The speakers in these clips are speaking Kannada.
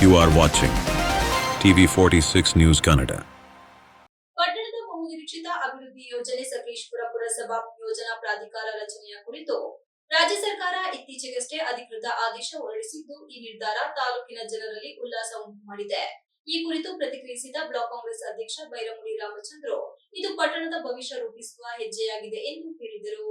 You are watching TV 46 News Kannada. ಪಟ್ಟಣದ ಬಹುನಿರೀಕ್ಷಿತ ಅಭಿವೃದ್ಧಿ ಯೋಜನೆ ಸಕಲೇಶ್ಪುರ ಪುರಸಭಾ ಯೋಜನಾ ಪ್ರಾಧಿಕಾರ ರಚನೆಯ ಕುರಿತು ರಾಜ್ಯ ಸರ್ಕಾರ ಇತ್ತೀಚೆಗಷ್ಟೇ ಅಧಿಕೃತ ಆದೇಶ ಹೊರಡಿಸಿದ್ದು, ಈ ನಿರ್ಧಾರ ತಾಲೂಕಿನ ಜನರಲ್ಲಿ ಉಲ್ಲಾಸ ಉಂಟು ಮಾಡಿದೆ ಈ ಕುರಿತು ಪ್ರತಿಕ್ರಿಯಿಸಿದ ಬ್ಲಾಕ್ ಕಾಂಗ್ರೆಸ್ ಅಧ್ಯಕ್ಷ ಬೈರಮುಡಿ ರಾಮಚಂದ್ರ, ಇದು ಪಟ್ಟಣದ ಭವಿಷ್ಯ ರೂಪಿಸುವ ಹೆಜ್ಜೆಯಾಗಿದೆ ಎಂದು ಹೇಳಿದರು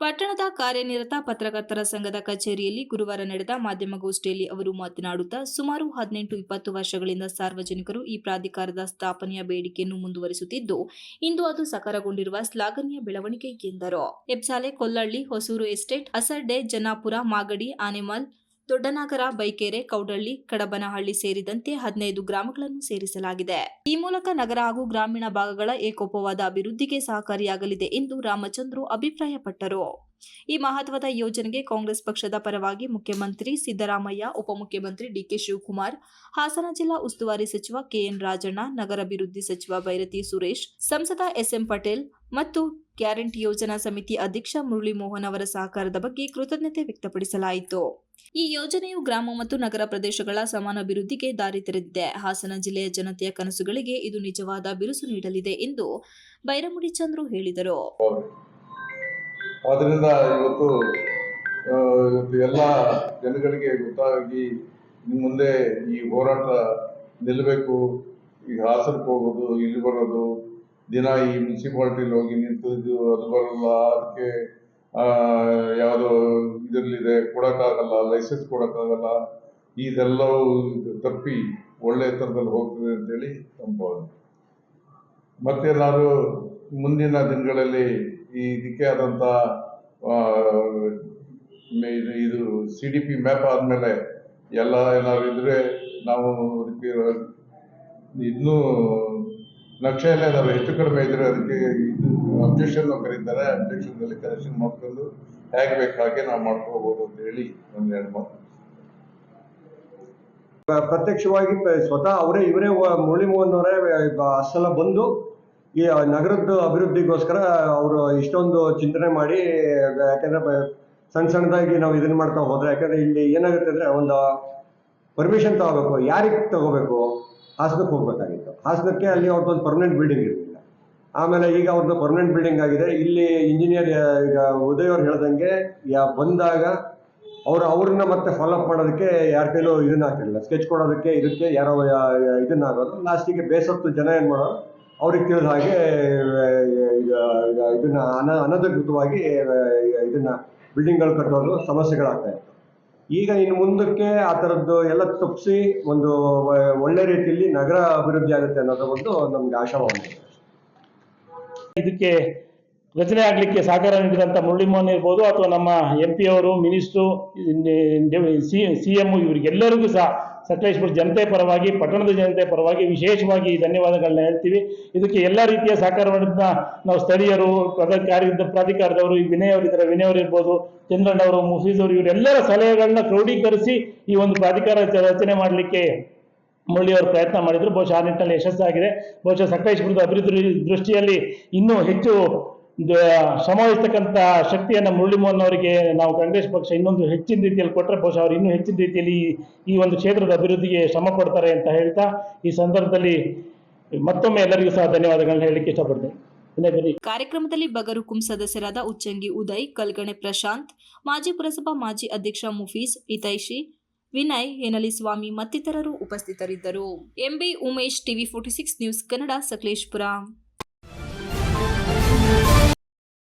ಪಟ್ಟಣದ ಕಾರ್ಯನಿರತ ಪತ್ರಕರ್ತರ ಸಂಘದ ಕಚೇರಿಯಲ್ಲಿ ಗುರುವಾರ ನಡೆದ ಮಾಧ್ಯಮಗೋಷ್ಠಿಯಲ್ಲಿ ಅವರು ಮಾತನಾಡುತ್ತಾ, ಸುಮಾರು ಹದಿನೆಂಟು ಇಪ್ಪತ್ತು ವರ್ಷಗಳಿಂದ ಸಾರ್ವಜನಿಕರು ಈ ಪ್ರಾಧಿಕಾರದ ಸ್ಥಾಪನೆಯ ಬೇಡಿಕೆಯನ್ನು ಮುಂದುವರಿಸುತ್ತಿದ್ದು, ಇಂದು ಅದು ಸಕಾರಗೊಂಡಿರುವ ಶ್ಲಾಘನೀಯ ಬೆಳವಣಿಗೆ ಎಂದರು. ಎಬ್ಸಾಲೆ ಕೊಲ್ಲಳ್ಳಿ, ಹೊಸೂರು ಎಸ್ಟೇಟ್ ಅಸರ್ಡೆ ಜನಾಪುರ ಮಾಗಡಿ, ಆನೆಮಲ್ ದೊಡ್ಡನಾಗರ, ಬೈಕೆರೆ, ಕೌಡಳ್ಳಿ, ಕಡಬನಹಳ್ಳಿ ಸೇರಿದಂತೆ ಹದಿನೈದು ಗ್ರಾಮಗಳನ್ನು ಸೇರಿಸಲಾಗಿದೆ. ಈ ಮೂಲಕ ನಗರ ಹಾಗೂ ಗ್ರಾಮೀಣ ಭಾಗಗಳ ಏಕೋಪವಾದ ಅಭಿವೃದ್ಧಿಗೆ ಸಹಕಾರಿಯಾಗಲಿದೆ ಎಂದು ರಾಮಚಂದ್ರು ಅಭಿಪ್ರಾಯಪಟ್ಟರು. ಈ ಮಹತ್ವದ ಯೋಜನೆಗೆ ಕಾಂಗ್ರೆಸ್ ಪಕ್ಷದ ಪರವಾಗಿ ಮುಖ್ಯಮಂತ್ರಿ ಸಿದ್ದರಾಮಯ್ಯ, ಉಪಮುಖ್ಯಮಂತ್ರಿ ಡಿಕೆ ಶಿವಕುಮಾರ್, ಹಾಸನ ಜಿಲ್ಲಾ ಉಸ್ತುವಾರಿ ಸಚಿವ ಕೆಎನ್ ರಾಜಣ್ಣ, ನಗರಾಭಿವೃದ್ಧಿ ಸಚಿವ ಭೈರತಿ ಸುರೇಶ್, ಸಂಸದ ಎಸ್ಎಂ ಪಟೇಲ್ ಮತ್ತು ಗ್ಯಾರಂಟಿ ಯೋಜನಾ ಸಮಿತಿ ಅಧ್ಯಕ್ಷ ಮುರಳಿ ಮೋಹನ್ ಅವರ ಸಹಕಾರದ ಬಗ್ಗೆ ಕೃತಜ್ಞತೆ ವ್ಯಕ್ತಪಡಿಸಲಾಯಿತು. ಈ ಯೋಜನೆಯು ಗ್ರಾಮ ಮತ್ತು ನಗರ ಪ್ರದೇಶಗಳ ಸಮಾನ ಅಭಿವೃದ್ಧಿಗೆ ದಾರಿ ತೆರೆದಿದೆ. ಹಾಸನ ಜಿಲ್ಲೆಯ ಜನತೆಯ ಕನಸುಗಳಿಗೆ ಇದು ನಿಜವಾದ ಬಿರುಸು ನೀಡಲಿದೆ ಎಂದು ಬೈರಮುಡಿ ಚಂದ್ರು ಹೇಳಿದರು. ಆದ್ದರಿಂದ ಇವತ್ತು ಎಲ್ಲ ಜನಗಳಿಗೆ ಗೊತ್ತಾಗಿ ಮುಂದೆ ಈ ಹೋರಾಟ ನಿಲ್ಲಬೇಕು. ಈಗ ಹಾಸನಕ್ಕೆ ಹೋಗೋದು, ಇಲ್ಲಿ ಬರೋದು ದಿನ ಈ ಮುನ್ಸಿಪಾಲ್ಟಿಲಿ ಹೋಗಿ ನಿಂತಿದ್ದು ಅದು ಬರಲ್ಲ ಅದಕ್ಕೆ ಯಾವುದೋ ಇದರಲ್ಲಿದೆ, ಕೊಡೋಕ್ಕಾಗಲ್ಲ ಲೈಸೆನ್ಸ್ ಕೊಡೋಕ್ಕಾಗಲ್ಲ, ಇದೆಲ್ಲವೂ ತಪ್ಪಿ ಒಳ್ಳೆ ಥರದಲ್ಲಿ ಹೋಗ್ತದೆ ಅಂತೇಳಿ ಭಾವನೆ ಮತ್ತೆ ನಾನು ಮುಂದಿನ ದಿನಗಳಲ್ಲಿ ಈ ಇದಕ್ಕೆ ಆದಂಥ ಇದು- ಇದು ಸಿ ಡಿ ಪಿ ಮ್ಯಾಪ್ ಆದಮೇಲೆ ಎಲ್ಲ ಏನಾದ್ರು ಇದ್ರೆ ನಾವು ಇನ್ನೂ ನಕ್ಷೆಯಲ್ಲಿ ಇದಾವೆ. ಹೆಚ್ಚು ಕಡಿಮೆ ಇದ್ರೆ ಅದಕ್ಕೆ ಅಬ್ಜೆಕ್ಷನ್ ಕರೀತಾರೆ. ಅಬ್ಜೆಕ್ಷನ್ನಲ್ಲಿ ಕರೆಕ್ಷನ್ ಮಾಡ್ಕೊಂಡು ಹೇಗೆ ಬೇಕು ಹಾಗೆ ನಾವು ಮಾಡ್ಕೋಬಹುದು ಅಂತ ಹೇಳಿ ಒಂದೆರಡು ಮಾತು. ಪ್ರತ್ಯಕ್ಷವಾಗಿ ಸ್ವತಃ ಅವರೇ ಇವರೇ ಮುರಳಿ ಮೋಹನ್ ಅವರೇ ಅಸಲ ಬಂದು ಈ ನಗರದ ಅಭಿವೃದ್ಧಿಗೋಸ್ಕರ ಅವರು ಇಷ್ಟೊಂದು ಚಿಂತನೆ ಮಾಡಿ, ಯಾಕಂದ್ರೆ ಸಣ್ಣ ಸಣ್ಣದಾಗಿ ನಾವು ಇದನ್ನ ಮಾಡ್ತಾ ಹೋದ್ರೆ, ಯಾಕಂದ್ರೆ ಇಲ್ಲಿ ಏನಾಗುತ್ತೆ ಅಂದ್ರೆ ಒಂದು ಪರ್ಮಿಷನ್ ತಗೋಬೇಕು. ಯಾರಿಗೆ ತಗೋಬೇಕು? ಹಾಸನಕ್ಕೆ ಹೋಗ್ಬೇಕಾಗಿತ್ತು. ಹಾಸನಕ್ಕೆ ಅಲ್ಲಿ ಅವ್ರದ್ದೊಂದು ಪರ್ಮನೆಂಟ್ ಬಿಲ್ಡಿಂಗ್ ಇರಲಿಲ್ಲ. ಆಮೇಲೆ ಈಗ ಅವ್ರದ್ದು ಪರ್ಮನೆಂಟ್ ಬಿಲ್ಡಿಂಗ್ ಆಗಿದೆ. ಇಲ್ಲಿ ಇಂಜಿನಿಯರ್ ಈಗ ಉದಯ್ ಅವ್ರು ಹೇಳ್ದಂಗೆ, ಯಾ, ಬಂದಾಗ ಅವರು ಅವ್ರನ್ನ ಮತ್ತೆ ಫಾಲೋಅಪ್ ಮಾಡೋದಕ್ಕೆ ಯಾರ ಕೈಲೂ ಇದನ್ನ ಹಾಕಿರಲಿಲ್ಲ. ಸ್ಕೆಚ್ ಕೊಡೋದಕ್ಕೆ ಇದಕ್ಕೆ ಯಾರೋ ಇದನ್ನ ಆಗೋದು ಲಾಸ್ಟಿಗೆ ಬೇಸತ್ತು ಜನ ಏನು ಮಾಡೋದು ಅವ್ರಿಗೆ ತಿಳಿದ ಹಾಗೆ ಇದನ್ನ ಅನ, ಅನಧಿಕೃತವಾಗಿ ಇದನ್ನ ಬಿಲ್ಡಿಂಗ್ಗಳು ಕಟ್ಟೋದು ಸಮಸ್ಯೆಗಳಾಗ್ತಾ ಇತ್ತು. ಈಗ ಇನ್ನು ಮುಂದಕ್ಕೆ ಆ ಥರದ್ದು ಎಲ್ಲ ತಪ್ಪಿಸಿ ಒಂದು ಒಳ್ಳೆ ರೀತಿಯಲ್ಲಿ ನಗರ ಅಭಿವೃದ್ಧಿ ಆಗುತ್ತೆ ಅನ್ನೋದು ಒಂದು ನಮ್ಗೆ ಆಶಾವಾದ. ಇದಕ್ಕೆ ರಚನೆ ಆಗಲಿಕ್ಕೆ ಸಹಕಾರ ನೀಡಿದಂಥ ಮುರಳಿ ಮೋಹನ್ ಇರ್ಬೋದು ಅಥವಾ ನಮ್ಮ ಎಂ ಪಿ ಅವರು ಮಿನಿಸ್ಟ್ರು ಸಿ ಎಂ ಇವರಿಗೆಲ್ಲರಿಗೂ ಸಹ ಸಕಲೇಶ್ಪುರ ಜನತೆ ಪರವಾಗಿ, ಪಟ್ಟಣದ ಜನತೆ ಪರವಾಗಿ ವಿಶೇಷವಾಗಿ ಧನ್ಯವಾದಗಳನ್ನ ಹೇಳ್ತೀವಿ. ಇದಕ್ಕೆ ಎಲ್ಲ ರೀತಿಯ ಸಹಕಾರ ಸಹಕಾರವನ್ನು ನಾವು ಸ್ಥಳೀಯರು ಪ್ರಾಧಿಕಾರದ ಪ್ರಾಧಿಕಾರದವರು, ಈ ವಿನಯ್ ಅವರಿದ್ದಾರೆ ವಿನಯ್ ಅವರು ಇರ್ಬೋದು, ಚಂದ್ರಣ್ಣ ಅವರು, ಮುಫೀಸ್ ಅವರು, ಇವರೆಲ್ಲರ ಸಲಹೆಗಳನ್ನ ಕ್ರೋಢೀಕರಿಸಿ ಈ ಒಂದು ಪ್ರಾಧಿಕಾರ ರಚನೆ ಮಾಡಲಿಕ್ಕೆ ಮುರಳಿ ಅವರು ಪ್ರಯತ್ನ ಮಾಡಿದ್ರು. ಬಹುಶಃ ಆ ನಿಟ್ಟಿನಲ್ಲಿ ಯಶಸ್ಸಾಗಿದೆ. ಬಹುಶಃ ಸಕಲೇಶ್ಪುರದ ಅಭಿವೃದ್ಧಿ ದೃಷ್ಟಿಯಲ್ಲಿ ಇನ್ನೂ ಹೆಚ್ಚು ಶ್ರಮವಹಿಸ್ತಕ್ಕಂಥ ಶಕ್ತಿಯನ್ನು ಮುರಳಿ ಮೋಹನ್ ಅವರಿಗೆ ನಾವು ಕಾಂಗ್ರೆಸ್ ಪಕ್ಷ ಇನ್ನೊಂದು ಹೆಚ್ಚಿನ ರೀತಿಯಲ್ಲಿ ಕೊಟ್ಟರೆ ಬಹುಶಃ ಅವರು ಇನ್ನೂ ಹೆಚ್ಚಿನ ರೀತಿಯಲ್ಲಿ ಈ- ಒಂದು ಕ್ಷೇತ್ರದ ಅಭಿವೃದ್ಧಿಗೆ ಶ್ರಮ ಕೊಡ್ತಾರೆ ಅಂತ ಹೇಳ್ತಾ ಈ ಸಂದರ್ಭದಲ್ಲಿ ಮತ್ತೊಮ್ಮೆ ಎಲ್ಲರಿಗೂ ಸಹ ಧನ್ಯವಾದಗಳನ್ನ ಹೇಳಲಿಕ್ಕೆ ಇಷ್ಟಪಡ್ತೇನೆ. ಕಾರ್ಯಕ್ರಮದಲ್ಲಿ ಬಗರುಕುಂ ಸದಸ್ಯರಾದ ಉಚ್ಚಂಗಿ ಉದಯ್, ಕಲ್ಗಣೆ ಪ್ರಶಾಂತ್, ಮಾಜಿ ಪುರಸಭಾ ಮಾಜಿ ಅಧ್ಯಕ್ಷ ಮುಫೀಸ್, ಹಿತೈಷಿ, ವಿನಯ್, ಹೆನಲಿ ಸ್ವಾಮಿ ಮತ್ತಿತರರು ಉಪಸ್ಥಿತರಿದ್ದರು. MB Umesh TV forty six news Kannada Sakleshpur.